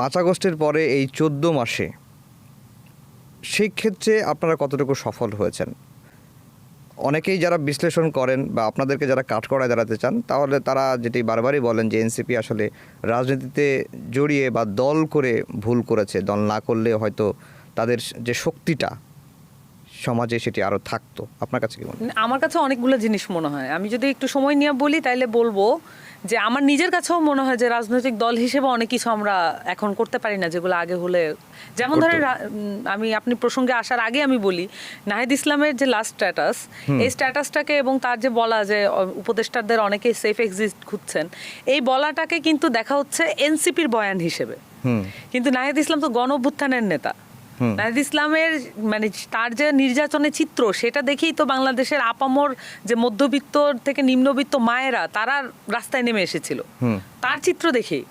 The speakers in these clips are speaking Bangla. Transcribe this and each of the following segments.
পাঁচ আগস্টের পরে এই চোদ্দ মাসে সেই ক্ষেত্রে আপনারা কতটুকু সফল হয়েছেন? অনেকেই যারা বিশ্লেষণ করেন বা আপনাদেরকে যারা কাঠকড়ায় দাঁড়াতে চান, তাহলে তারা যেটি বারবারই বলেন যে এনসিপি আসলে রাজনীতিতে জড়িয়ে বা দল করে ভুল করেছে। দল না করলে হয়তো তাদের যে শক্তিটা সমাজে সেটি আরও থাকতো। আপনার কাছে কি মনে? আমার কাছে অনেকগুলো জিনিস মনে হয়। আমি যদি একটু সময় নিয়ে বলি তাইলে বলব যে আমার নিজের কাছেও মনে হয় যে রাজনৈতিক দল হিসেবে অনেক কিছু আমরা এখন করতে পারি না যেগুলো আগে হলে যেমন ধরেন আমি আপনি প্রসঙ্গে আসার আগে আমি বলি নাহিদ ইসলামের যে লাস্ট স্ট্যাটাস এই স্ট্যাটাসটাকে এবং তার যে বলা যে উপদেষ্টাদের অনেকে সেফ এক্সিস্ট খুঁজছেন এই বলাটাকে কিন্তু দেখা হচ্ছে এনসিপির বয়ান হিসেবে। কিন্তু নাহিদ ইসলাম তো গণ অভ্যুত্থানের নেতা। নাহিদ ইসলামের মানে তার যে নির্যাতনের চিত্র সেটা দেখেই তো বাংলাদেশের আপামর যে মধ্যবিত্ত থেকে নিম্নবিত্ত মায়েরা তারা রাস্তায় নেমে এসেছিল। তার চিত্র দেখেই।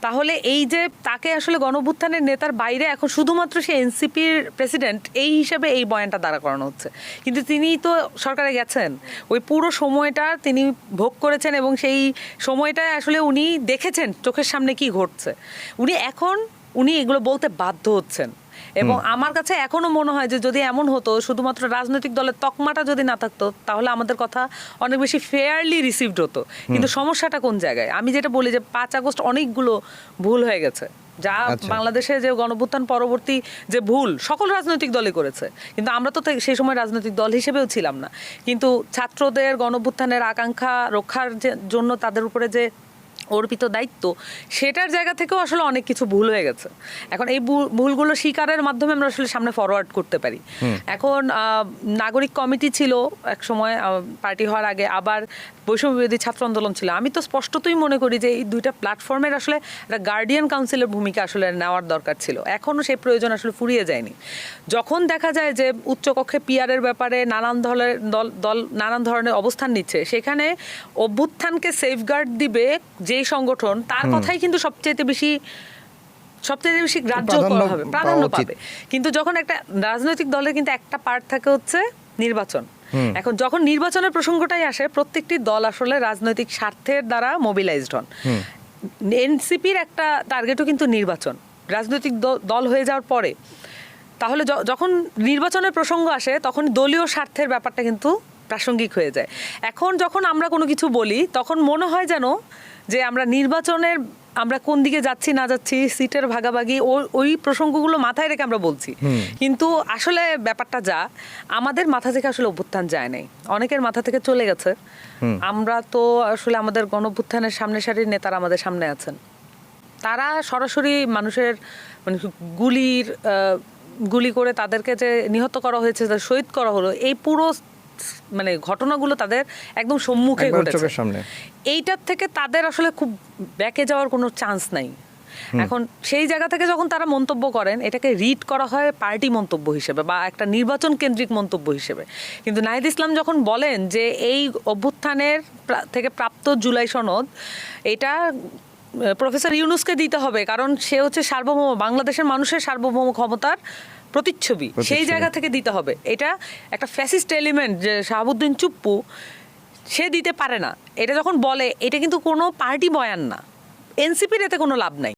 তাহলে এই যে তাকে আসলে গণভুত্থানের নেতার বাইরে এখন শুধুমাত্র সে এনসিপির প্রেসিডেন্ট এই হিসেবে এই বয়ানটা দাঁড়া করানো হচ্ছে। কিন্তু তিনি তো সরকারে গেছেন। ওই পুরো সময়টা তিনি ভোগ করেছেন এবং সেই সময়টায় আসলে উনি দেখেছেন চোখের সামনে কি ঘটছে। উনি এখন উনি এগুলো বলতে বাধ্য হচ্ছেন। এবং আমার কাছে এখনও মনে হয় যে যদি এমন হতো শুধুমাত্র রাজনৈতিক দলের তকমাটা যদি না থাকতো তাহলে আমাদের কথা অনেক বেশি ফেয়ারলি রিসিভড হতো। কিন্তু সমস্যাটা কোন জায়গায়? আমি যেটা বলি যে পাঁচ আগস্ট অনেকগুলো ভুল হয়ে গেছে। যা আচ্ছা। বাংলাদেশে যে গণভুত্থান পরবর্তী যে ভুল সকল রাজনৈতিক দলই করেছে। কিন্তু আমরা তো সেই সময় রাজনৈতিক দল হিসেবেও ছিলাম না। কিন্তু ছাত্রদের গণভুত্থানের আকাঙ্ক্ষা রক্ষার জন্য তাদের উপরে যে অর্পিত দায়িত্ব সেটার জায়গা থেকেও আসলে অনেক কিছু ভুল হয়ে গেছে। এখন এই ভুল- ভুলগুলো স্বীকারের মাধ্যমে আমরা আসলে সামনে ফরওয়ার্ড করতে পারি। এখন নাগরিক কমিটি ছিল এক সময় পার্টি হওয়ার আগে আবার বৈষম্য বিরোধী ছাত্র আন্দোলন ছিল। আমি তো স্পষ্টতই মনে করি যে এই দুইটা প্ল্যাটফর্মের আসলে একটা গার্ডিয়ান কাউন্সিলের ভূমিকা আসলে নেওয়ার দরকার ছিল। এখনও সেই প্রয়োজন আসলে ফুরিয়ে যায়নি। যখন দেখা যায় যে উচ্চকক্ষে পিয়ারের ব্যাপারে নানান ধরনের দল দল নানান ধরনের অবস্থান নিচ্ছে সেখানে অভ্যুত্থানকে সেফগার্ড দিবে যেই সংগঠন তার কথাই কিন্তু সবচেয়ে বেশি সবচেয়ে বেশি গ্রাহ্য করা হবে প্রাধান্য পাবে। কিন্তু যখন একটা রাজনৈতিক দলের কিন্তু একটা পার্ট থাকে হচ্ছে নির্বাচন। এখন যখন নির্বাচনের প্রসঙ্গটাই আসে প্রত্যেকটি দল আসলে রাজনৈতিক স্বার্থের দ্বারা মোবিলাইজড হন। এনসিপির একটা টার্গেটও কিন্তু নির্বাচন রাজনৈতিক দল হয়ে যাওয়ার পরে। তাহলে যখন নির্বাচনের প্রসঙ্গ আসে তখন দলীয় স্বার্থের ব্যাপারটা কিন্তু প্রাসঙ্গিক হয়ে যায়। এখন যখন আমরা কোনো কিছু বলি তখন মনে হয় যেন যে আমরা নির্বাচনের আমরা কোন দিকে যাচ্ছি না যাচ্ছি সিটের ভাগাভাগি ওই ওই প্রসঙ্গগুলো মাথায় রেখে আমরা বলছি। কিন্তু আসলে ব্যাপারটা যা আমাদের মাথা থেকে আসলে অভ্যুত্থান যায় নাই। অনেকের মাথা থেকে চলে গেছে। আমরা তো আসলে আমাদের গণভ্যুত্থানের সামনে সারির নেতারা আমাদের সামনে আছেন। তারা সরাসরি মানুষের মানে গুলির আহ, গুলি করে তাদেরকে যে নিহত করা হয়েছে শহীদ করা হলো এই পুরো মানে ঘটনাগুলো তাদের একদম সম্মুখে ঘটেছে। সামনে। এইটার থেকে তাদের আসলে খুব ব্যাকে যাওয়ার কোনো চান্স নাই। এখন সেই জায়গা থেকে যখন তারা মন্তব্য করেন এটাকে রিড করা হয় পার্টি মন্তব্য হিসেবে বা একটা নির্বাচন কেন্দ্রিক মন্তব্য হিসেবে। কিন্তু নাহিদ ইসলাম যখন বলেন যে এই অভ্যুত্থানের থেকে প্রাপ্ত জুলাই সনদ এটা প্রফেসর ইউনুসকে দিতে হবে কারণ সে হচ্ছে সার্বভৌম বাংলাদেশের মানুষের সার্বভৌম ক্ষমতার প্রতিচ্ছবি সেই জায়গা থেকে দিতে হবে। এটা একটা ফ্যাসিস্ট এলিমেন্ট যে শাহাবুদ্দিন চুপ্পু সে দিতে পারে না। এটা যখন বলে এটা কিন্তু কোনো পার্টি বয়ান না। এনসিপির এতে কোনো লাভ নাই।